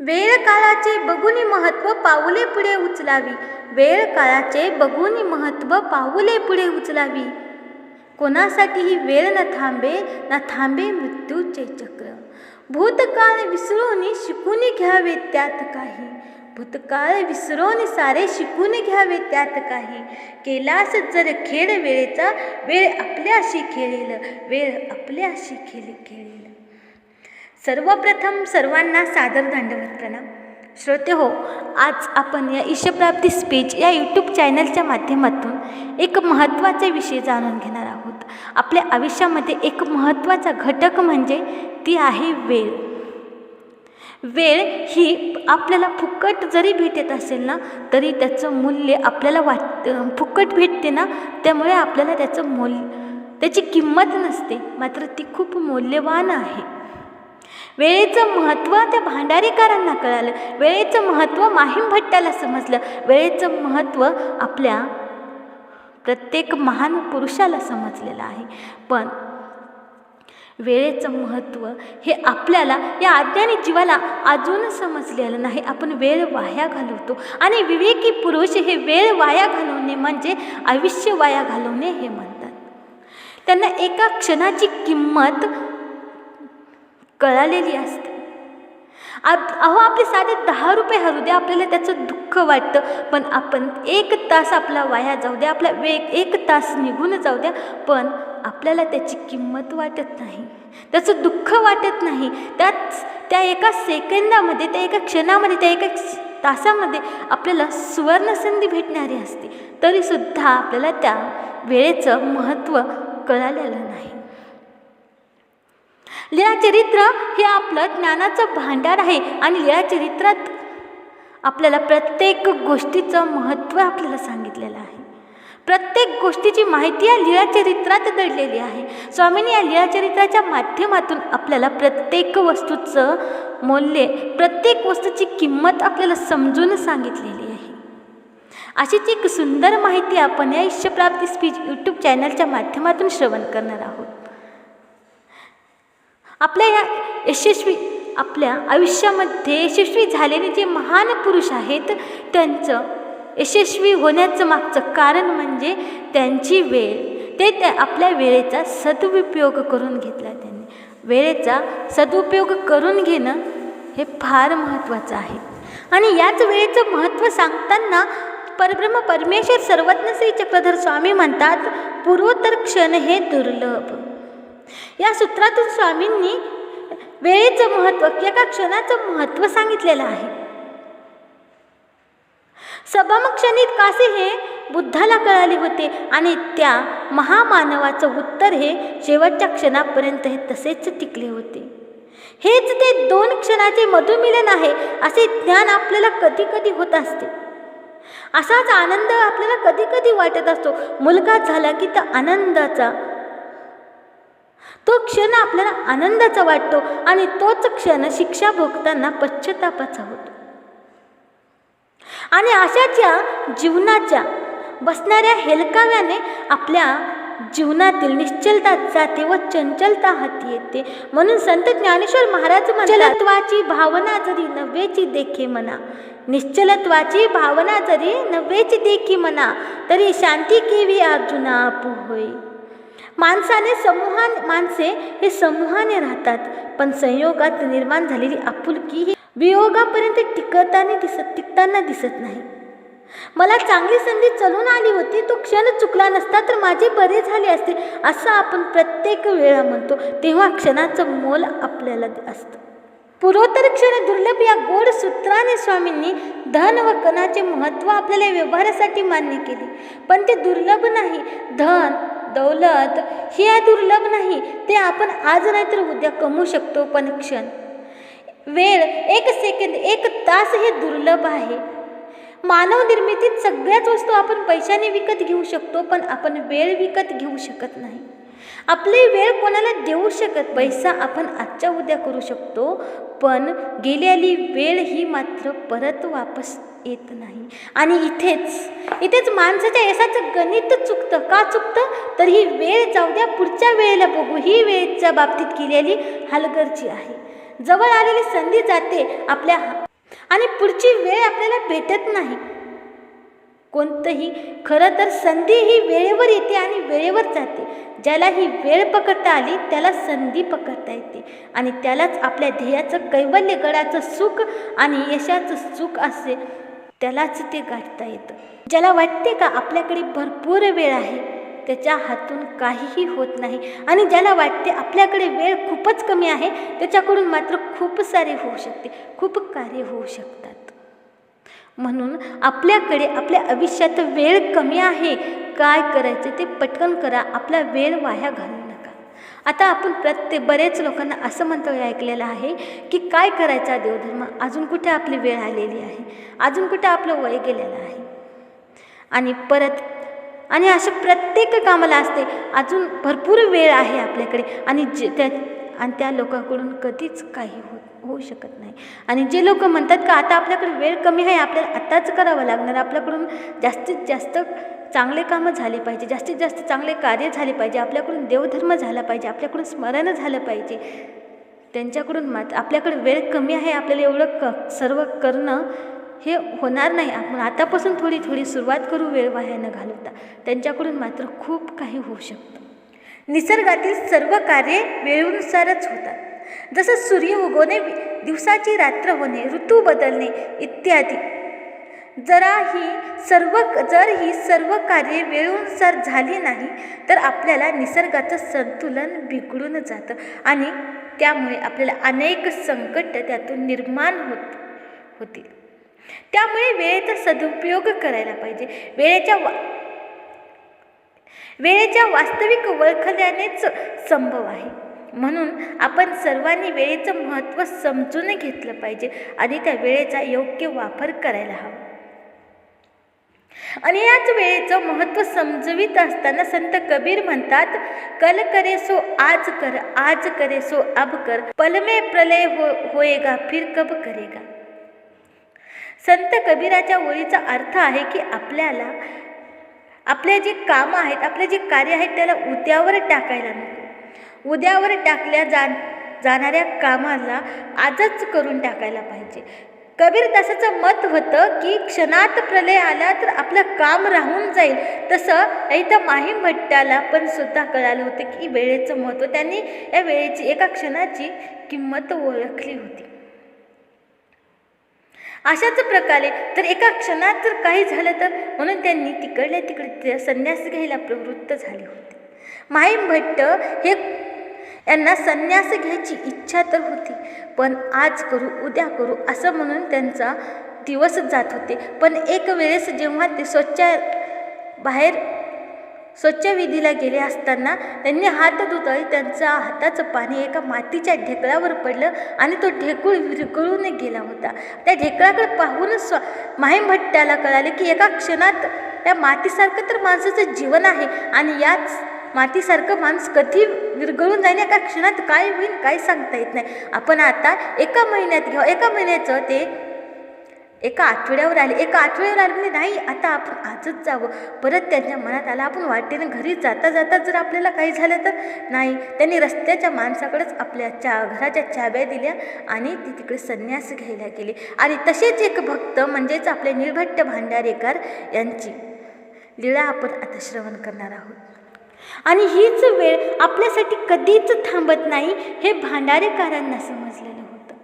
वेळ काळाचे बघूनी महत्त्व पाऊले पुढे उचलावी. वेळ काळाचे बघूनी महत्त्व पाऊले पुढे उचलावी. कोणासाठीही वेळ न थांबे न थांबे मृत्यूचे चक्र. भूतकाळ विसरून शिकून घ्यावे त्यात काही. भूतकाळ विसरून सारे शिकून घ्यावे त्यात काही. केलास जर खेळ वेळेचा वेळ आपल्याशी खेळेल वेळ आपल्याशी खेळ खेळेल. सर्वप्रथम सर्वांना सादर दांडवत प्रणाम. श्रोते हो आज आपण या ईशप्राप्ती स्पीच या यूट्यूब चॅनलच्या माध्यमातून एक महत्त्वाचा विषय जाणून घेणार आहोत. आपल्या आयुष्यामध्ये एक महत्त्वाचा घटक म्हणजे ती आहे वेळ. वेळ ही आपल्याला फुकट जरी भेटत असेल ना तरी त्याचं मूल्य आपल्याला वाट फुकट भेटते ना त्यामुळे आपल्याला त्याचं मोल त्याची किंमत नसते मात्र ती खूप मौल्यवान आहे. वेळेचं महत्त्व त्या भांडारीकारांना कळालं. वेळेचं महत्त्व माहीम भट्टाला समजलं. वेळेचं महत्त्व आपल्या प्रत्येक महान पुरुषाला समजलेलं आहे. पण वेळेचं महत्त्व हे आपल्याला या अज्ञानी जीवाला अजून समजलेलं नाही. आपण वेळ वाया घालवतो. आणि विवेकी पुरुष हे वेळ वाया घालवणे म्हणजे आयुष्य वाया घालवणे हे म्हणतात. त्यांना एका क्षणाची किंमत कळालेली असते. आप अहो आपले साधे दहा रुपये हरू द्या आपल्याला त्याचं दुःख वाटतं. पण आपण एक तास आपला वाया जाऊ द्या आपला वेग एक तास निघून जाऊ द्या पण आपल्याला त्याची किंमत वाटत नाही. त्याचं दुःख वाटत नाही. त्याच त्या एका सेकंदामध्ये त्या एका क्षणामध्ये त्या एका तासामध्ये आपल्याला सुवर्णसंधी भेटणारी असते. तरीसुद्धा आपल्याला त्या वेळेचं महत्त्व कळालेलं नाही. लीळाचरित्र हे आपलं ज्ञानाचं भांडार आहे आणि लीळाचरित्रात आपल्याला प्रत्येक गोष्टीचं महत्त्व आपल्याला सांगितलेलं आहे. प्रत्येक गोष्टीची माहिती या लीळाचरित्रात दडलेली आहे. स्वामींनी या लीळाचरित्राच्या माध्यमातून आपल्याला प्रत्येक वस्तूचं मूल्य प्रत्येक वस्तूची किंमत आपल्याला समजून सांगितलेली आहे. अशीच एक सुंदर माहिती आपण या इष्यप्राप्ती स्पीच यूट्यूब चॅनलच्या माध्यमातून श्रवण करणार आहोत. आपल्या या यशस्वी आपल्या आयुष्यामध्ये यशस्वी झालेले जे महान पुरुष आहेत त्यांचं यशस्वी होण्याचं मागचं कारण म्हणजे त्यांची वेळ. ते त्या आपल्या वेळेचा सदुपयोग करून घेतला त्यांनी. वेळेचा सदुपयोग करून घेणं हे फार महत्त्वाचं आहे. आणि याच वेळेचं महत्त्व सांगताना परब्रह्म परमेश्वर सर्वज्ञ श्री चक्रधर स्वामी म्हणतात पूर्वोत्तर क्षण हे दुर्लभ. या सूत्रातून स्वामींनी वेळेचं महत्त्व एका क्षणाचं महत्त्व सांगितलेलं आहे. सभामक्षणित कासे हे बुद्धाला कळाले होते आणि त्या महामानवाचं उत्तर हे शेवटच्या क्षणापर्यंत हे तसेच टिकले होते. हेच ते दोन क्षणाचे मधुमिलन आहे असे ज्ञान आपल्याला कधी कधी होत असते. असाच आनंद आपल्याला कधी कधी वाटत असतो. मुलगा झाला की त्या आनंदाचा तो क्षण आपल्याला आनंदाचा वाटतो आणि तोच क्षण शिक्षा भोगताना पश्चातापाचा होतो. आणि अशाच्या जीवनाच्या बसणाऱ्या हेलकाव्याने आपल्या जीवनातील निश्चलता जाते व चंचलता हाती येते. म्हणून संत ज्ञानेश्वर महाराज चलत्वाची भावना जरी नव्हेची देखे म्हणा निश्चलत्वाची भावना जरी नव्हेची देखी म्हणा तरी शांती केवी अर्जुना आपू होई माणसाने समूहा माणसे हे समूहाने राहतात. पण संयोगात निर्माण झालेली आपुलकी ही वियोगापर्यंत टिकताना दिसत टिकताना दिसत नाही. मला चांगली संधी चलून आली होती तो क्षण चुकला नसता तर माझे बरे झाले असते असं आपण प्रत्येक वेळा म्हणतो. तेव्हा क्षणाचं मोल आपल्याला असतं. पूर्वोत्तर क्षण दुर्लभ या गोड सूत्राने स्वामींनी धन व कणाचे महत्त्व आपल्याला व्यवहारासाठी मान्य केले. पण ते दुर्लभ नाही. धन दौलत हे दुर्लभ नाही ते आपण आज नाही तर उद्या कमवू शकतो पण क्षण. वेळ एक सेकंद एक तास हे दुर्लभ आहे. मानव निर्मितीत सगळ्याच वस्तू आपण पैशाने विकत घेऊ शकतो पण आपण वेळ विकत घेऊ शकत नाही. आपली वेळ कोणाला देऊ शकत? पैसा आपण आजच्या उद्या करू शकतो पण गेलेली वेळ ही मात्र परत वापस येत नाही. आणि इथेच इथेच माणसाच्या यशाचं गणित चुकतं. का चुकतं? तर ही वेळ जाऊ द्या. पुढच्या वेळेला बघू. ही वेळेच्या बाबतीत केलेली हलगर्जी आहे. जवळ आलेली संधी जाते आपल्या आणि पुढची वेळ आपल्याला भेटत नाही. कोणतंही खरं तर संधी ही वेळेवर येते आणि वेळेवर जाते. ज्याला ही वेळ पकडता आली त्याला संधी पकडता येते. आणि त्यालाच आपल्या ध्येयाचं कैवल्य गडाचं सुख आणि यशाचं सुख असे त्यालाच ते गाठता येतं. ज्याला वाटते का आपल्याकडे भरपूर वेळ आहे त्याच्या हातून काहीही होत नाही. आणि ज्याला वाटते आपल्याकडे वेळ खूपच कमी आहे त्याच्याकडून मात्र खूप सारे होऊ शकते खूप कार्य होऊ शकतात. म्हणून आपल्याकडे आपल्या आयुष्यात वेळ कमी आहे. काय करायचं ते पटकन करा. आपला वेळ वाया घालू आता आपण प्रत्येक बरेच लोकांना असं मंतव्य ऐकलेलं आहे की काय करायचा देवधर्म? अजून कुठे आपली वेळ आलेली आहे? अजून कुठे आपलं वय गेलेलं आहे? आणि परत आणि अशा प्रत्येक कामाला असते. अजून भरपूर वेळ आहे आपल्याकडे. आणि जे त्या आणि त्या लोकांकडून कधीच काही हो होऊ शकत नाही. आणि जे लोक म्हणतात का आता आपल्याकडे वेळ कमी आहे आपल्याला आत्ताच करावं लागणार. आपल्याकडून जास्तीत जास्त चांगले कामं झाले पाहिजे जास्तीत जास्त चांगले कार्य झाले पाहिजे आपल्याकडून देवधर्म झाला पाहिजे आपल्याकडून स्मरण झालं पाहिजे. त्यांच्याकडून मात्र आपल्याकडे वेळ कमी आहे आपल्याला एवढं क सर्व करणं हे होणार नाही. आपण आतापासून थोडी थोडी सुरुवात करू वेळ वाया न घालवता. त्यांच्याकडून मात्र खूप काही होऊ शकतं. निसर्गातील सर्व कार्ये वेळेनुसारच होतात. जसं सूर्य उगवणे दिवसाची रात्र होणे ऋतू बदलणे इत्यादी. जरा ही सर्व जर ही सर्व कार्ये वेळेनुसार झाली नाही तर आपल्याला निसर्गाचं संतुलन बिघडून जातं आणि त्यामुळे आपल्याला अनेक संकट त्यातून निर्माण होत होतील. त्यामुळे वेळेचा सदुपयोग करायला पाहिजे. वेळेच्या वा वेळेच्या वास्तविक वळखल्यानेच संभव आहे. म्हणून आपण सर्वांनी वेळेचं महत्त्व समजून घेतलं पाहिजे आणि त्या वेळेचा योग्य वापर करायला हवा. आणि याच वेळेचं महत्त्व समजवित असताना संत कबीर म्हणतात कल करे सो आज कर आज करे सो अब कर पलमे प्रलय हो होएगा फिर कब करेगा? संत कबीराच्या ओळीचा अर्थ आहे की आपल्याला आपले जे कामं आहेत आपले जे कार्य आहेत त्याला उद्यावर टाकायला नको. उद्यावर टाकल्या जा जाणाऱ्या कामाला आजच करून टाकायला पाहिजे. कबीर दासाचं मत होतं की क्षणात प्रलय आला तर आपलं काम राहून जाईल. तसं इथं माहीम भट्टाला पण सुद्धा कळालं होतं की वेळेचं महत्त्व त्यांनी या वेळेची एका क्षणाची किंमत ओळखली होती. अशाच प्रकारे तर एका क्षणात जर काही झालं तर म्हणून त्यांनी तिकडल्या तिकडे संन्यास घ्यायला प्रवृत्त झाले होते. माहीम भट्ट हे यांना संन्यास घ्यायची इच्छा तर होती. पण आज करू उद्या करू असं म्हणून त्यांचा दिवस जात होते. पण एक वेळेस जेव्हा ते स्वच्छ बाहेर स्वच्छ विधीला गेले असताना त्यांनी हात धुतळी त्यांचा हाताचं पाणी एका मातीच्या ढेकळावर पडलं आणि तो ढेकूळ विरघळून गेला होता. त्या ढेकळाकडे पाहून स्व माहीम भट्ट्याला कळाले की एका क्षणात त्या मातीसारखं तर माणसाचं जीवन आहे आणि याच मातीसारखं माणूस कधी विरघळून जाईल एका क्षणात काय होईल काय सांगता येत नाही. आपण आता एका महिन्यात घ्या एका महिन्याचं ते एका आठवड्यावर आले एका आठवड्यावर आले म्हणजे नाही आता आपण आजच जावं. परत त्यांच्या मनात आलं आपण वाटेने घरी जाता जाता जर आपल्याला काही झालं तर? नाही. त्यांनी रस्त्याच्या माणसाकडेच आपल्या चा घराच्या चाब्या दिल्या आणि ती तिकडे संन्यास घ्यायला गेली. आणि तसेच एक भक्त म्हणजेच आपले निर्भट्ट भांडारेकर यांची लीळा आपण आता श्रवण करणार आहोत. आणि हीच वेळ आपल्यासाठी कधीच थांबत नाही हे भांडारेकारांना समजलेलं होतं.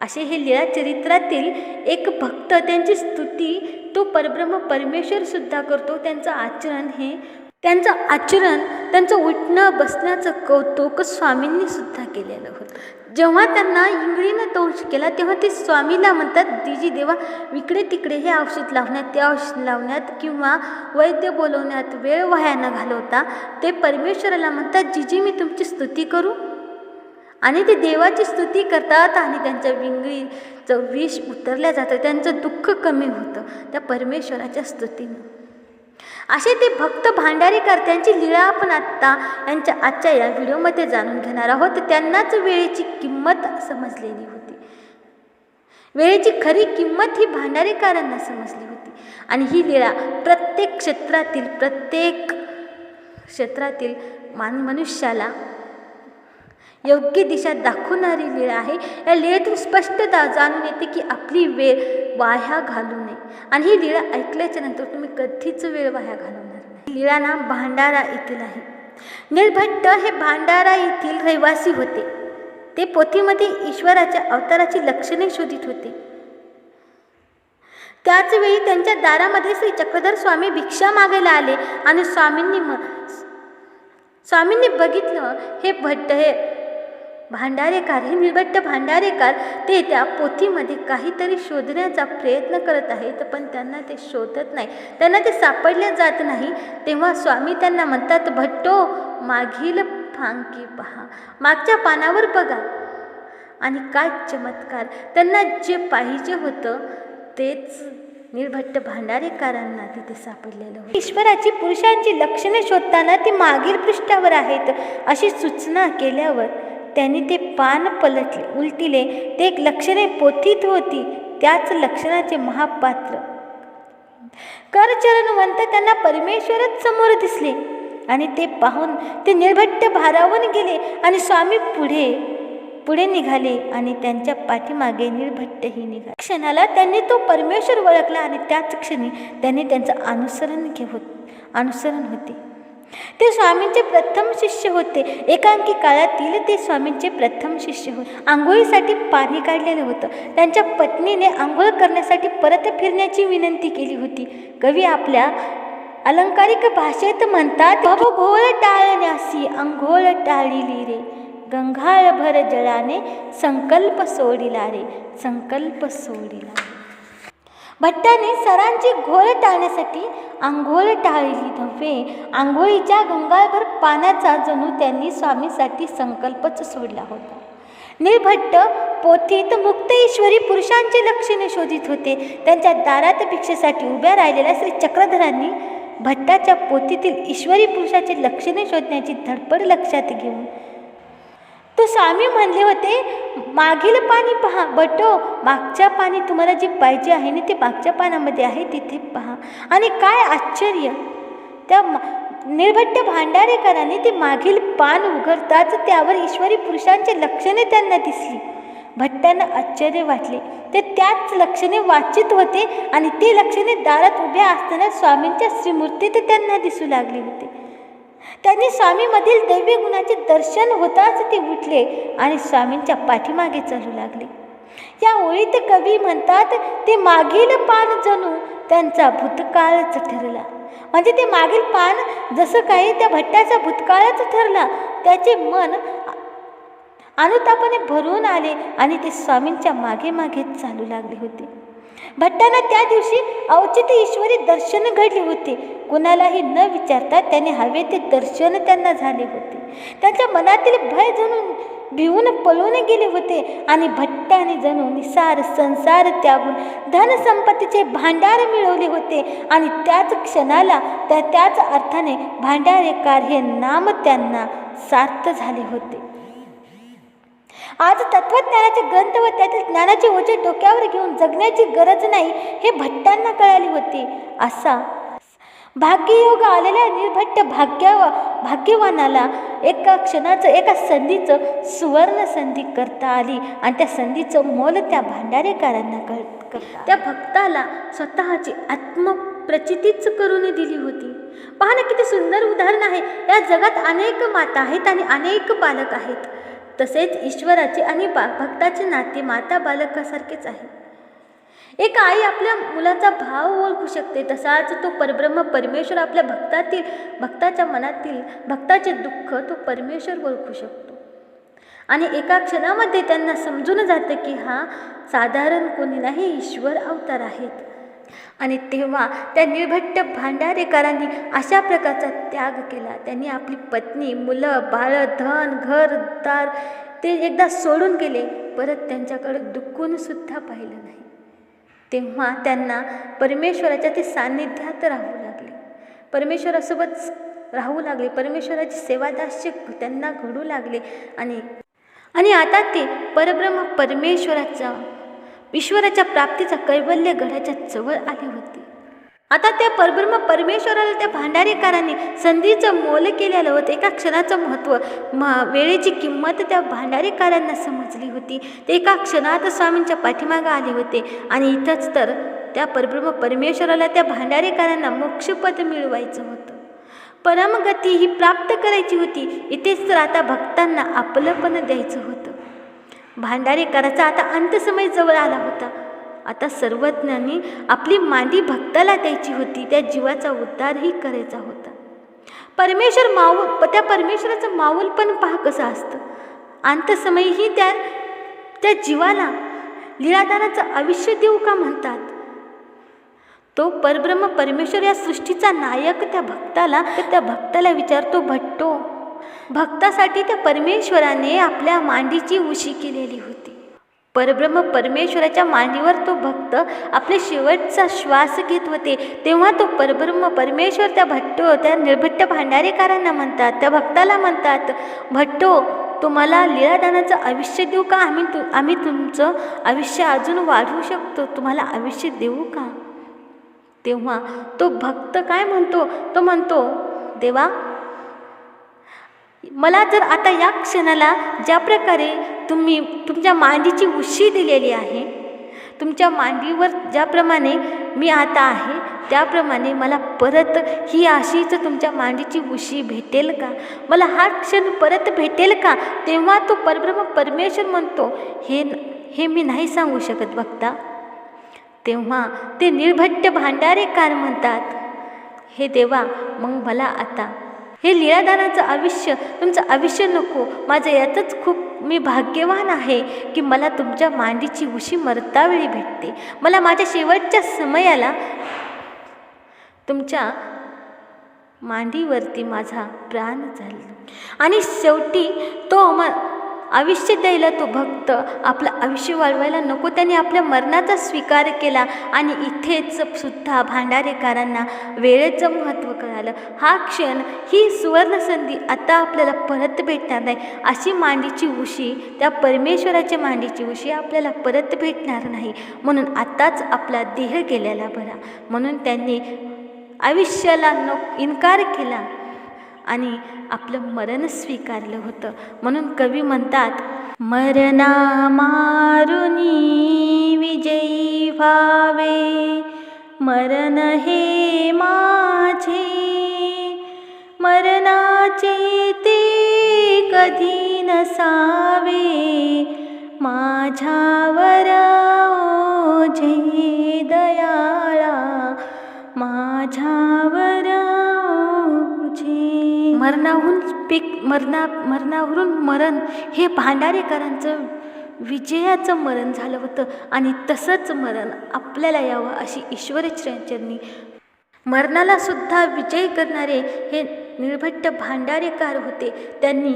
असे हे लीळा चरित्रातील एक भक्त त्यांची स्तुती तो परब्रह्म परमेश्वरसुद्धा करतो त्यांचं आचरण हे त्यांचं आचरण त्यांचं उठणं बसण्याचं कौतुक स्वामींनीसुद्धा केलेलं होतं. जेव्हा त्यांना इंगळीनं दोष केला तेव्हा ते स्वामीला म्हणतात दिजी देवा इकडे तिकडे हे औषध लावण्यात ते औषध लावण्यात किंवा वैद्य बोलवण्यात वेळ वाया न घालवता ते परमेश्वराला म्हणतात जिजी मी तुमची स्तुती करू. आणि ते देवाची स्तुती करतात आणि त्यांच्या विंगळीचं विष उतरल्या जातं त्यांचं दुःख कमी होतं त्या परमेश्वराच्या स्तुतीनं. असे ते भक्त भांडारेकर त्यांची लीळा आपण आत्ता यांच्या आजच्या या व्हिडिओमध्ये जाणून घेणार आहोत. त्यांनाच वेळेची किंमत समजलेली होती. वेळेची खरी किंमत ही भांडारेकरांना समजली होती. आणि ही लीळा प्रत्येक क्षेत्रातील प्रत्येक क्षेत्रातील मान मनुष्याला योग्य दिशा दाखवणारी लीळा आहे. या लीळेतून स्पष्टता जाणून येते की आपली वेळ वाह्या घालू नये. आणि ही लीळा ऐकल्याच्या नंतर तुम्ही कधीच वेळ वाह्या घालवणार नाही. लीळा ना भांडारा येथील आहे. निर्भट्ट हे भांडारा येथील रहिवासी होते. ते पोथीमध्ये ईश्वराच्या अवताराची लक्षणे शोधित होते. त्याचवेळी त्यांच्या दारामध्ये श्री चक्रधर स्वामी भिक्षा मागायला आले. आणि स्वामींनी म स्वामींनी बघितलं हे भट्ट हे भांडारेकार हे निर्भट्ट भांडारेकार ते त्या पोथीमध्ये काहीतरी शोधण्याचा प्रयत्न करत आहेत पण त्यांना ते शोधत नाही. त्यांना ते सापडले जात नाही. तेव्हा स्वामी त्यांना म्हणतात भट्टो मागील फांकी पहा. मागच्या पानावर बघा. आणि काय चमत्कार. त्यांना जे पाहिजे होतं तेच निर्भट्ट भांडारेकारांना तिथे सापडलेलं होतं. ईश्वराची पुरुषांची लक्षणे शोधताना ती मागील पृष्ठावर आहेत अशी सूचना केल्यावर त्यांनी ते पान पलटले उलटिले ते एक लक्षणे पोथीत होती त्याच लक्षणाचे महापात्र. करचरणवंत त्यांना परमेश्वरच समोर दिसले आणि ते पाहून ते निर्भट्ट भारावून गेले आणि स्वामी पुढे पुढे निघाले आणि त्यांच्या पाठीमागे निर्भट्टही निघाले. क्षणाला त्यांनी तो परमेश्वर ओळखला आणि त्याच क्षणी त्यांनी त्यांचं अनुसरण घे होत अनुसरण होते. ते स्वामींचे प्रथम शिष्य होते. एकांकी काळातील ते स्वामींचे प्रथम शिष्य होते. आंघोळीसाठी पाणी काढलेलं होतं. त्यांच्या पत्नीने आंघोळ करण्यासाठी परत फिरण्याची विनंती केली होती. कवी आपल्या अलंकारिक भाषेत म्हणतात घोळ टाळण्यासी अंघोळ टाळिली रे. गंगाळ भर जळाने संकल्प सोडिला रे. संकल्प सोडिला भट्टाने सरांची घोळ टाळण्यासाठी आंघोळ टाळली नव्हे. आंघोळीच्या गंगाळभर पाण्याचा जणू त्यांनी स्वामीसाठी संकल्पच सोडला होता. निर्भट्ट पोथीत मुक्त ईश्वरी पुरुषांचे लक्षणे शोधित होते. त्यांच्या दारात भिक्षेसाठी उभ्या राहिलेल्या श्री चक्रधरांनी भट्टाच्या पोथीतील ईश्वरी पुरुषाचे लक्षणे शोधण्याची धडपड लक्षात घेऊन तो स्वामी म्हणले होते मागील पाणी पहा बटो मागच्या पाणी तुम्हाला जे पाहिजे आहे ना ते मागच्या पानामध्ये आहे तिथे पहा. आणि काय आश्चर्य! त्या निर्भट्ट भांडारेकरांनी ते मागील पान उघडताच त्यावर ईश्वरी पुरुषांची लक्षणे त्यांना दिसली. भट्टांना आश्चर्य वाटले. ते त्याच लक्षणे वाचित होते आणि ती लक्षणे दारात उभ्या असताना स्वामींच्या श्रीमूर्तीत त्यांना दिसू लागली होती. त्यांनी स्वामीमधील दैवी गुणाचे दर्शन होताच ते उठले आणि स्वामींच्या पाठीमागे चालू लागले. या ओळीत कवी म्हणतात ते मागील पान जणू त्यांचा भूतकाळच ठरला. म्हणजे ते मागील पान जसं काही त्या भट्टाचा भूतकाळच ठरला त्याचे मन अनुतापाने भरून आले आणि ते स्वामींच्या मागे मागे चालू लागले होते. भट्टांना त्या दिवशी अवचित ईश्वरी दर्शन घडले होते. कुणालाही न विचारता त्याने हवे ते दर्शन त्यांना झाले होते. त्यांच्या मनातील भय जणून भिवून पळून गेले होते आणि भट्टाने जणू निसार संसार त्यागून धनसंपत्तीचे भांडार मिळवले होते आणि त्याच क्षणाला त्या त्याच अर्थाने भांडारेकार हे नाम त्यांना सार्थ झाले होते. आज तत्वज्ञानाचे ग्रंथ व त्यातील ज्ञानाचे ओझे डोक्यावर घेऊन जगण्याची गरज नाही हे भट्टांना कळाली होती. असा भाग्ययोग आलेल्या निर्भट्ट भाग्य भाग्यवानाला एका क्षणाचं एका संधीचं सुवर्ण संधी करता आली आणि त्या संधीचं मोल त्या भांडारेकारांना कळ त्या भक्ताला स्वतःची आत्मप्रचितीच करून दिली होती. पहा ना किती सुंदर उदाहरण आहे. या जगात अनेक माता आहेत आणि अनेक बालक आहेत. तसेच ईश्वराचे आणि बा भक्ताचे नाते माता बालकासारखेच आहे. एक आई आपल्या मुलाचा भाव ओळखू शकते तसाच तो परब्रह्म परमेश्वर आपल्या भक्तातील भक्ताच्या मनातील भक्ताचे दुःख तो परमेश्वर ओळखू शकतो. आणि एका क्षणामध्ये त्यांना समजून जातं की हा साधारण कोणी नाही ईश्वर अवतार आहेत. आणि तेव्हा त्या निर्भट्ट भांडारेकरांनी अशा प्रकारचा त्याग केला. त्यांनी आपली पत्नी मुलं बाळं धन घर दार ते एकदा सोडून गेले. परत त्यांच्याकडे दुःखून सुद्धा पाहिलं नाही. तेव्हा त्यांना परमेश्वराच्या ते सान्निध्यात राहू लागले. परमेश्वरासोबत राहू लागले. परमेश्वराची सेवादास्य त्यांना घडू लागले. आणि आणि आता ते परब्रह्म परमेश्वराचा ईश्वराच्या प्राप्तीचा कैवल्य गडाच्या जवळ आले होते. आता त्या परब्रह्म परमेश्वराला त्या भांडारीकारांनी संधीचं मोल केलेलं होतं. एका क्षणाचं महत्त्व म वेळेची किंमत त्या भांडारीकारांना समजली होती. ते एका क्षणात स्वामींच्या पाठीमागं आले होते. आणि इथंच तर त्या परब्रह्म परमेश्वराला त्या भांडारीकारांना मोक्षपद मिळवायचं होतं. परमगती ही प्राप्त करायची होती. इथेच तर आता भक्तांना आपलंपण द्यायचं होतं. भांडारेकराचा आता अंतसमय जवळ आला होता. आता सर्वज्ञांनी आपली मांडी भक्ताला द्यायची होती त्या जीवाचा उद्धारही करायचा होता. परमेश्वर माऊल त्या परमेश्वराचं माऊल पण पहा कसं असतं. अंतसमयही त्या त्या जीवाला लीलादानाचं आयुष्य देऊ का म्हणतात? तो परब्रह्म परमेश्वर या सृष्टीचा नायक त्या भक्ताला त्या भक्ताला विचारतो भट्टो भक्तासाठी त्या परमेश्वराने आपल्या मांडीची उशी केलेली होती. परब्रह्म परमेश्वराच्या मांडीवर तो भक्त आपले शेवटचा श्वास घेत होते. तेव्हा तो परब्रह्म परमेश्वर त्या भट्टो त्या निर्भट्ट भांडारेकारांना म्हणतात त्या भक्ताला म्हणतात भट्टो तुम्हाला लीलादानाचं आयुष्य देऊ का? आम्ही तु आम्ही तुमचं आयुष्य अजून वाढवू शकतो. तुम्हाला आयुष्य देऊ का? तेव्हा तो भक्त काय म्हणतो? तो म्हणतो देवा मला जर आता या क्षणाला ज्या प्रकारे तुम्ही तुमच्या मांडीची उशी दिलेली आहे तुमच्या मांडीवर ज्याप्रमाणे मी आता आहे त्याप्रमाणे मला परत ही अशीच तुमच्या मांडीची उशी भेटेल का? मला हा क्षण परत भेटेल का? तेव्हा तो परब्रह्म परमेश्वर म्हणतो हे हे मी नाही सांगू शकत बघता तेव्हा ते निर्भट्ट भांडारेकार म्हणतात हे देवा मग मला आता हे लीळादानाचं आयुष्य तुमचं आयुष्य नको. माझं यातच खूप मी भाग्यवान आहे की मला तुमच्या मांडीची उशी मरतावेळी भेटते. मला माझ्या शेवटच्या समयाला तुमच्या मांडीवरती माझा प्राण झाला आणि शेवटी तो म आयुष्य द्यायला तो भक्त आपलं आयुष्य वाढवायला नको. त्याने आपल्या मरणाचा स्वीकार केला आणि इथेच सुद्धा भांडारेकारांना वेळेचं महत्त्व कळालं. हा क्षण ही सुवर्णसंधी आता आपल्याला परत भेटणार नाही अशी मांडीची उशी त्या परमेश्वराच्या मांडीची उशी आपल्याला परत भेटणार नाही. म्हणून आत्ताच आपला देह गेलेला बरा. म्हणून त्यांनी आयुष्याला नो इन्कार केला. आणि आपलं मरण स्वीकारलं होतं. म्हणून कवी म्हणतात मरणा मारुनी विजयी व्हावे. मरण हे माझे. मरणाचे ते कधी नसावे. माझ्यावर ओझे दयाळा. माझ्यावर मरणाहून पीक मरणा मरणावरून मरण हे भांडारेकरांचं विजयाचं मरण झालं होतं आणि तसंच मरण आपल्याला यावं अशी ईश्वरचरणी. मरणाला सुद्धा विजय करणारे हे निर्भट्ट भांडारेकार होते. त्यांनी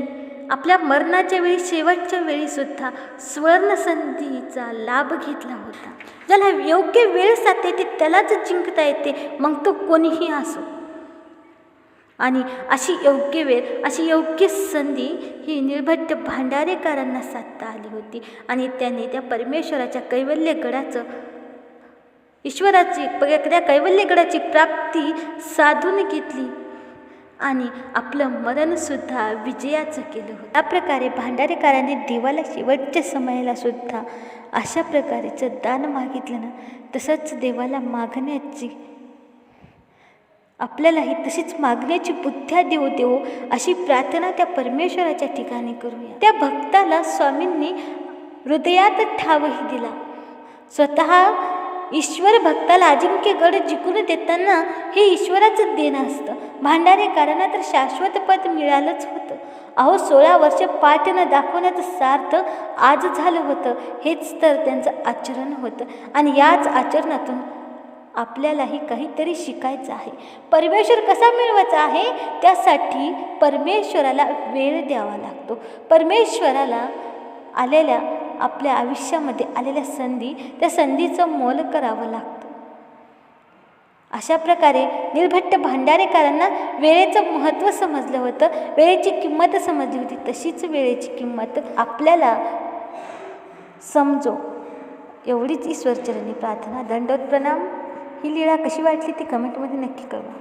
आपल्या मरणाच्या वेळी शेवटच्या वेळीसुद्धा स्वर्णसंधीचा लाभ घेतला होता. ज्याला योग्य वेळ साधता येते त्यालाच जिंकता येते. मग तो कोणीही असो. आणि अशी योग्य वेळ अशी योग्य संधी ही निर्भट्ट भांडारेकरांना साधता आली होती. आणि त्यांनी त्या परमेश्वराच्या कैवल्यगडाचं ईश्वराची त्या कैवल्यगडाची प्राप्ती साधून घेतली. आणि आपलं मरणसुद्धा विजयाचं केलं होतं. त्या प्रकारे भांडारेकरांनी देवाला शेवटच्या समयाला सुद्धा अशा प्रकारेचं दान मागितलं ना तसंच देवाला मागण्याची आपल्यालाही तशीच मागण्याची बुद्ध्या देऊ देऊ अशी प्रार्थना त्या परमेश्वराच्या ठिकाणी करूया. त्या भक्ताला स्वामींनी हृदयात ठावही दिला. स्वतः ईश्वर भक्ताला अजिंक्य गड जिंकून देताना हे ईश्वराचं देणं असतं. भांडारेकारांना तर शाश्वत पद मिळालंच होतं. अहो सोळा वर्ष पाठ न दाखवण्याचं सार्थ आज झालं होतं. हेच तर त्यांचं आचरण होतं. आणि याच आचरणातून आपल्यालाही काहीतरी शिकायचं आहे. परमेश्वर कसा मिळवायचा आहे? त्यासाठी परमेश्वराला वेळ द्यावा लागतो. परमेश्वराला आलेल्या आपल्या आयुष्यामध्ये आलेल्या संधी त्या संधीचं मोल करावं लागतं. अशा प्रकारे निर्भट्ट भांडारेकरांना वेळेचं महत्त्व समजलं होतं. वेळेची किंमत समजली होती. तशीच वेळेची किंमत आपल्याला समजो. एवढीच ईश्वरचरणी प्रार्थना. दंडोत प्रणाम. ही लीळा कशी वाटली ती कमेंटमध्ये नक्की कळवा.